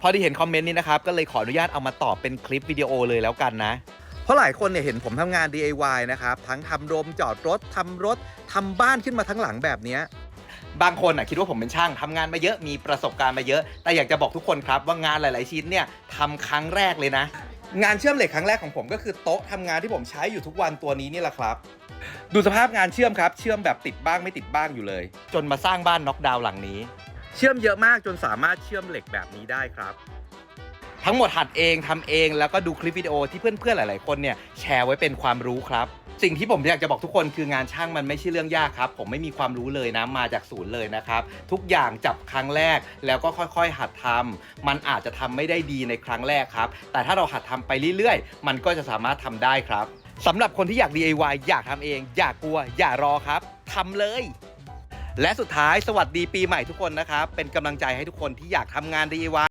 พอได้เห็นคอมเมนต์นี้นะครับ ก็เลยขออนุญาตเอามาตอบเป็นคลิปวิดีโอเลยแล้วกันนะ เพราะหลายคนเนี่ยเห็นผมทำงาน DIY นะครับ ทั้งทำโดมจอดรถทำรถทำบ้านขึ้นมาทั้งหลังแบบเนี้ยบางคนอะคิดว่าผมเป็นช่างทำงานมาเยอะมีประสบการณ์มาเยอะ แต่อยากจะบอกทุกคนครับว่างานหลาย ๆ ชิ้นเนี่ยทำครั้งแรกเลยนะ งานเชื่อมเหล็กครั้งแรกของผมก็คือโต๊ะทำงานที่ผมใช้อยู่ทุกวันตัวนี้นี่แหละครับ ดูสภาพงานเชื่อมครับ เชื่อมแบบติดบ้างไม่ติดบ้างอยู่เลย จนมาสร้างบ้านน็อกดาวน์หลังนี้ เชื่อมเยอะมากจนสามารถเชื่อมเหล็กแบบนี้ได้ครับ ทั้งหมดหัดเองทำเองแล้วก็ดูคลิปวิดีโอที่เพื่อนๆหลาย ๆ คนเนี่ยแชร์ไว้เป็นความรู้ครับ สิ่งที่ผมอยากจะบอกทุกคนคืองานช่างมันไม่ใช่เรื่องยากครับ ผมไม่มีความรู้เลยนะมาจากศูนย์เลยนะครับ ทุกอย่างจับครั้งแรกแล้วก็ค่อยๆ หัดทำมันอาจจะทำไม่ได้ดีในครั้งแรกครับ แต่ถ้าเราหัดทำไปเรื่อยๆ มันก็จะสามารถทำได้ครับสำหรับคนที่อยาก DIY อยากทำเอง อย่ากกลัว อย่ารอครับทำเลย และสุดท้ายสวัสดีปีใหม่ทุกคนนะครับ เป็นกำลังใจให้ทุกคนที่อยากทำงาน DIY